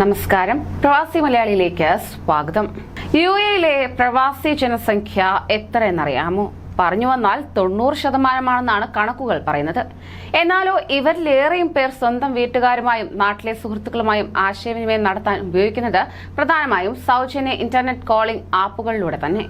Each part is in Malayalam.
നമസ്കാരം. പ്രവാസി മലയാളിയിലേക്ക് സ്വാഗതം. യു എയിലെ പ്രവാസി ജനസംഖ്യ എത്ര എന്നറിയാമോ പറഞ്ഞു വന്നാൽ തൊണ്ണൂറ് ശതമാനമാണെന്നാണ് കണക്കുകൾ പറയുന്നത്. എന്നാലോ ഇവരിലേറെയും പേർ സ്വന്തം വീട്ടുകാരുമായും നാട്ടിലെ സുഹൃത്തുക്കളുമായും ആശയവിനിമയം നടത്താൻ ഉപയോഗിക്കുന്നത് പ്രധാനമായും സൗജന്യ ഇന്റർനെറ്റ് കോളിംഗ് ആപ്പുകളിലൂടെ തന്നെ.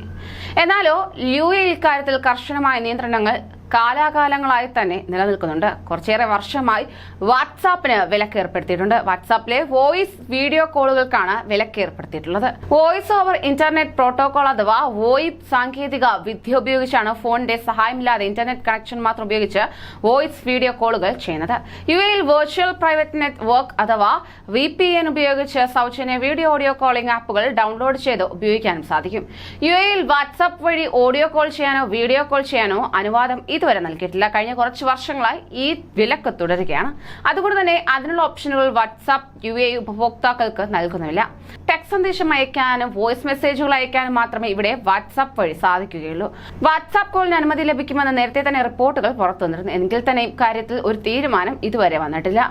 എന്നാലോ യു എ ഇക്കാര്യത്തിൽ കർശനമായ നിയന്ത്രണങ്ങൾ കാലാകാലങ്ങളായി തന്നെ നിലനിൽക്കുന്നുണ്ട്. കുറച്ചേറെ വർഷമായി വാട്സാപ്പിന് വിലക്ക് ഏർപ്പെടുത്തിയിട്ടുണ്ട് വാട്സാപ്പിലെ വോയിസ് വീഡിയോ കോളുകൾക്കാണ് വിലക്ക് ഏർപ്പെടുത്തിയിട്ടുള്ളത് വോയിസ് ഓവർ ഇന്റർനെറ്റ് പ്രോട്ടോകോൾ അഥവാ വോയിപ് സാങ്കേതിക വിദ്യ ഉപയോഗിച്ചാണ് ഫോണിന്റെ സഹായമില്ലാതെ ഇന്റർനെറ്റ് കണക്ഷൻ മാത്രം ഉപയോഗിച്ച് വോയിസ് വീഡിയോ കോളുകൾ ചെയ്യുന്നത്. യു എയിൽ വെർച്വൽ പ്രൈവറ്റ് നെറ്റ്വർക്ക് അഥവാ വി പി എൻ ഉപയോഗിച്ച് സൗജന്യ വീഡിയോ ഓഡിയോ കോളിംഗ് ആപ്പുകൾ ഡൗൺലോഡ് ചെയ്ത് ഉപയോഗിക്കാനും സാധിക്കും. യു എയിൽ വാട്സാപ്പ് വഴി ഓഡിയോ കോൾ ചെയ്യാനോ വീഡിയോ കോൾ ചെയ്യാനോ അനുവാദം ഇതുവരെ നൽകിയിട്ടില്ല. കഴിഞ്ഞ കുറച്ച് വർഷങ്ങളായി ഈ വിലക്ക് തുടരുകയാണ്. അതുകൊണ്ട് തന്നെ അതിനുള്ള ഓപ്ഷനുകൾ വാട്സാപ്പ് യു എ ഉപഭോക്താക്കൾക്ക് നൽകുന്നില്ല ടെക്സ്റ്റ് സന്ദേശം അയക്കാനും വോയിസ് മെസ്സേജുകൾ അയക്കാനും മാത്രമേ ഇവിടെ വാട്സാപ്പ് വഴി സാധിക്കുകയുള്ളൂ. വാട്സാപ്പ് കോളിന് അനുമതി ലഭിക്കുമെന്ന് നേരത്തെ തന്നെ റിപ്പോർട്ടുകൾ പുറത്തു വന്നിരുന്നു. എങ്കിൽ തന്നെ ഇക്കാര്യത്തിൽ ഒരു തീരുമാനം ഇതുവരെ വന്നിട്ടില്ല.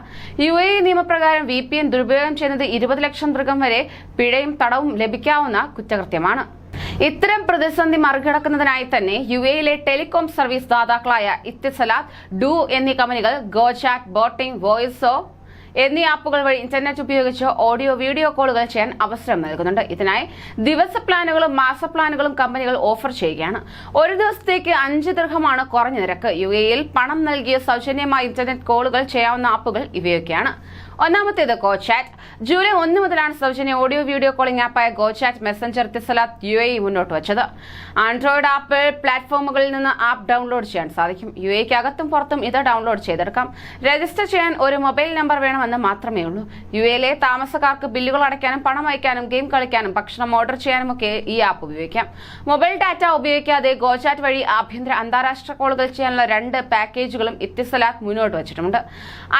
യു എ നിയമപ്രകാരം വി പി എൻ ദുരുപയോഗം ചെയ്യുന്നത് ഇരുപത് ലക്ഷം ദൃഗം വരെ പിഴയും തടവും ലഭിക്കാവുന്ന കുറ്റകൃത്യമാണ്. ഇത്തരം പ്രതിസന്ധി മറികടക്കുന്നതിനായി തന്നെ യു എയിലെ ടെലികോം സർവീസ് ദാതാക്കളായ ഇത്തിസലാത്ത് ഡു എന്നീ കമ്പനികൾ ഗോചാറ്റ് ബോട്ടിംഗ് വോയിസോ എന്നീ ആപ്പുകൾ വഴി ഇന്റർനെറ്റ് ഉപയോഗിച്ച് ഓഡിയോ വീഡിയോ കോളുകൾ ചെയ്യാൻ അവസരം നൽകുന്നുണ്ട്. ഇതിനായി ദിവസ പ്ലാനുകളും മാസ പ്ലാനുകളും കമ്പനികൾ ഓഫർ ചെയ്യുകയാണ്. ഒരു ദിവസത്തേക്ക് അഞ്ച് ദീർഘമാണ് കുറഞ്ഞ നിരക്ക്. യു എയിൽ പണം നൽകിയ സൗജന്യമായി ഇന്റർനെറ്റ് കോളുകൾ ചെയ്യാവുന്ന ആപ്പുകൾ ഇവയൊക്കെയാണ്. ഒന്നാമത്തേത് ഗോചാറ്റ്. ജൂലൈ ഒന്ന് മുതലാണ് സൗജന്യ audio video calling ആപ്പായ GoChat messenger Etisalat U A മുന്നോട്ട് വച്ചത്. ആൻഡ്രോയിഡ് ആപ്പിൾ പ്ലാറ്റ്ഫോമുകളിൽ നിന്ന് ആപ്പ് ഡൗൺലോഡ് ചെയ്യാൻ സാധിക്കും. യു എക്ക് അകത്തും പുറത്തും ഇത് ഡൗൺലോഡ് ചെയ്തെടുക്കാം. രജിസ്റ്റർ ചെയ്യാൻ ഒരു മൊബൈൽ നമ്പർ വേണമെന്ന് മാത്രമേ ഉള്ളൂ. യു എയിലെ താമസക്കാർക്ക് ബില്ലുകൾ അടയ്ക്കാനും പണം അയക്കാനും ഗെയിം കളിക്കാനും ഭക്ഷണം ഓർഡർ ചെയ്യാനും ഒക്കെ ഈ ആപ്പ് ഉപയോഗിക്കാം. മൊബൈൽ ഡാറ്റ ഉപയോഗിക്കാതെ ഗോചാറ്റ് വഴി ആഭ്യന്തര അന്താരാഷ്ട്ര കോളുകൾ ചെയ്യാനുള്ള രണ്ട് പാക്കേജുകളും ഇത്തിസലാത്ത് മുന്നോട്ട് വച്ചിട്ടുണ്ട്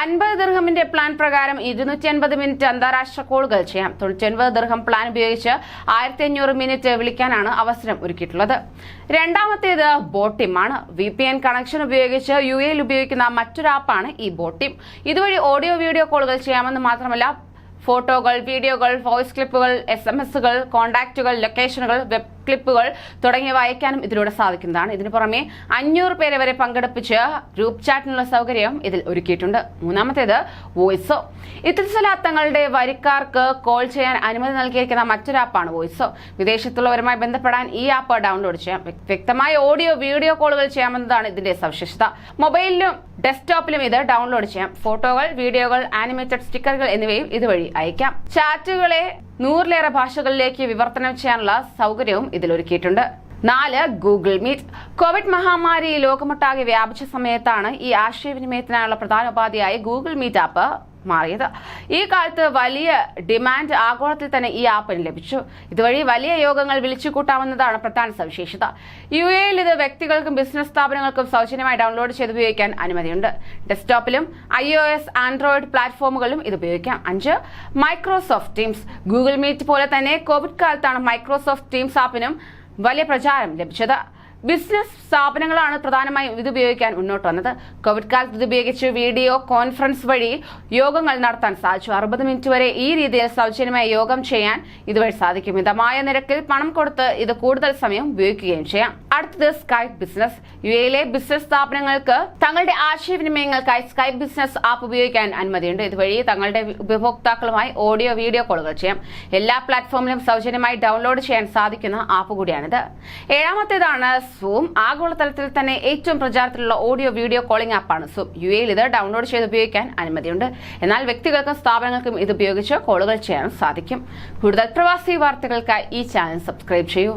അൻപത് ദിർഹമിന്റെ പ്ലാൻ പ്രകാരം ഇരുന്നൂറ്റി അൻപത് മിനിറ്റ് അന്താരാഷ്ട്ര കോളുകൾ ചെയ്യാം. തൊണ്ണൂറ്റി ഒൻപത് ദിർഹം പ്ലാൻ ഉപയോഗിച്ച് ആയിരത്തി അഞ്ഞൂറ് മിനിറ്റ് വിളിക്കാനാണ് അവസരം ഒരുക്കിയിട്ടുള്ളത്. രണ്ടാമത്തേത് ബോട്ടിം ആണ്. വി പി എൻ കണക്ഷൻ ഉപയോഗിച്ച് യു എയിൽ ഉപയോഗിക്കുന്ന മറ്റൊരു ആപ്പാണ് ഈ ബോട്ടിം. ഇതുവഴി ഓഡിയോ വീഡിയോ കോളുകൾ ചെയ്യാമെന്ന് മാത്രമല്ല ഫോട്ടോകൾ വീഡിയോകൾ വോയിസ് ക്ലിപ്പുകൾ എസ് എം എസുകൾ കോൺടാക്റ്റുകൾ ലൊക്കേഷനുകൾ വെബ് ക്ലിപ്പുകൾ തുടങ്ങിയവ അയക്കാനും ഇതിലൂടെ സാധിക്കുന്നതാണ്. ഇതിനു പുറമെ അഞ്ഞൂറ് പേരെ വരെ പങ്കെടുപ്പിച്ച് ഗ്രൂപ്പ് ചാറ്റിനുള്ള സൗകര്യം ഇതിൽ ഒരുക്കിയിട്ടുണ്ട്. മൂന്നാമത്തേത് വോയിസോ. ഇത്തരത്തിലാത്തങ്ങളുടെ തങ്ങളുടെ വരിക്കാർക്ക് കോൾ ചെയ്യാൻ അനുമതി നൽകിയിരിക്കുന്ന മറ്റൊരു ആപ്പാണ് വോയിസോ. വിദേശത്തുള്ളവരുമായി ബന്ധപ്പെടാൻ ഈ ആപ്പ് ഡൗൺലോഡ് ചെയ്യാം. വ്യക്- വ്യക്തമായ ഓഡിയോ വീഡിയോ കോളുകൾ ചെയ്യാമെന്നതാണ് ഇതിന്റെ സവിശേഷത. മൊബൈലിലും ഡെസ്ക്ടോപ്പിലും ഇത് ഡൗൺലോഡ് ചെയ്യാം. ഫോട്ടോകൾ വീഡിയോകൾ ആനിമേറ്റഡ് സ്റ്റിക്കറുകൾ എന്നിവയും ഇതുവഴി അയക്കാം. ചാറ്റുകളെ നൂറിലേറെ ഭാഷകളിലേക്ക് വിവർത്തനം ചെയ്യാനുള്ള സൗകര്യവും ഇതിൽ ഒരുക്കിയിട്ടുണ്ട് നാല് ഗൂഗിൾ മീറ്റ്. കോവിഡ് മഹാമാരി ലോകമൊട്ടാകെ വ്യാപിച്ച സമയത്താണ് ഈ ആശയവിനിമയത്തിനായുള്ള പ്രധാന ഉപാധിയായി ഗൂഗിൾ മീറ്റ് ആപ്പ് മാറിയത്. ഈ കാലത്ത് വലിയ ഡിമാൻഡ് ആഗോളത്തിൽ തന്നെ ഈ ആപ്പിന് ലഭിച്ചു. ഇതുവഴി വലിയ യോഗങ്ങൾ വിളിച്ചു കൂട്ടാവുന്നതാണ് പ്രധാന സവിശേഷത. യു എയിൽ ഇത് വ്യക്തികൾക്കും ബിസിനസ് സ്ഥാപനങ്ങൾക്കും സൗജന്യമായി ഡൗൺലോഡ് ചെയ്ത് ഉപയോഗിക്കാൻ അനുമതിയുണ്ട്. ഡെസ്ക്ടോപ്പിലും ഐ ഒ എസ് ആൻഡ്രോയിഡ് പ്ലാറ്റ്ഫോമുകളിലും ഇത് ഉപയോഗിക്കാം. അഞ്ച് മൈക്രോസോഫ്റ്റ് ടീംസ്. ഗൂഗിൾ മീറ്റ് പോലെ തന്നെ കോവിഡ് കാലത്താണ് മൈക്രോസോഫ്റ്റ് ടീംസ് ആപ്പിനും വലിയ പ്രചാരം ലഭിച്ചത്. ബിസിനസ് സ്ഥാപനങ്ങളാണ് പ്രധാനമായും ഇത് ഉപയോഗിക്കാൻ മുന്നോട്ട് വന്നത്. കോവിഡ് കാലത്ത് ഇത് ഉപയോഗിച്ച് വീഡിയോ കോൺഫറൻസ് വഴി യോഗങ്ങൾ നടത്താൻ സാധിച്ചു. അറുപത് മിനിറ്റ് വരെ ഈ രീതിയിൽ സൗജന്യമായി യോഗം ചെയ്യാൻ ഇതുവഴി സാധിക്കും. മിതമായ നിരക്കിൽ പണം കൊടുത്ത് ഇത് കൂടുതൽ സമയം ഉപയോഗിക്കുകയും ചെയ്യാം. അടുത്തത് സ്കൈപ്പ് ബിസിനസ് യു എയിലെ ബിസിനസ് സ്ഥാപനങ്ങൾക്ക് തങ്ങളുടെ ആശയവിനിമയങ്ങൾക്കായി സ്കൈപ്പ് ബിസിനസ് ആപ്പ് ഉപയോഗിക്കാൻ അനുമതിയുണ്ട്. ഇതുവഴി തങ്ങളുടെ ഉപഭോക്താക്കളുമായി ഓഡിയോ വീഡിയോ കോളുകൾ ചെയ്യാം. എല്ലാ പ്ലാറ്റ്ഫോമിലും സൗജന്യമായി ഡൗൺലോഡ് ചെയ്യാൻ സാധിക്കുന്ന ആപ്പ് കൂടിയാണിത്. ഏഴാമത്തേതാണ് സൂം ആഗോളതലത്തിൽ തന്നെ ഏറ്റവും പ്രചാരത്തിലുള്ള ഓഡിയോ വീഡിയോ കോളിംഗ് ആപ്പാണ് സൂം യു എയിൽ ഇത് ഡൗൺലോഡ് ചെയ്ത് ഉപയോഗിക്കാൻ അനുമതിയുണ്ട്. എന്നാൽ വ്യക്തികൾക്കും സ്ഥാപനങ്ങൾക്കും ഇത് ഉപയോഗിച്ച് കോളുകൾ ചെയ്യാൻ സാധിക്കും. കൂടുതൽ പ്രവാസി വാർത്തകൾക്കായി ഈ ചാനൽ സബ്സ്ക്രൈബ് ചെയ്യൂ.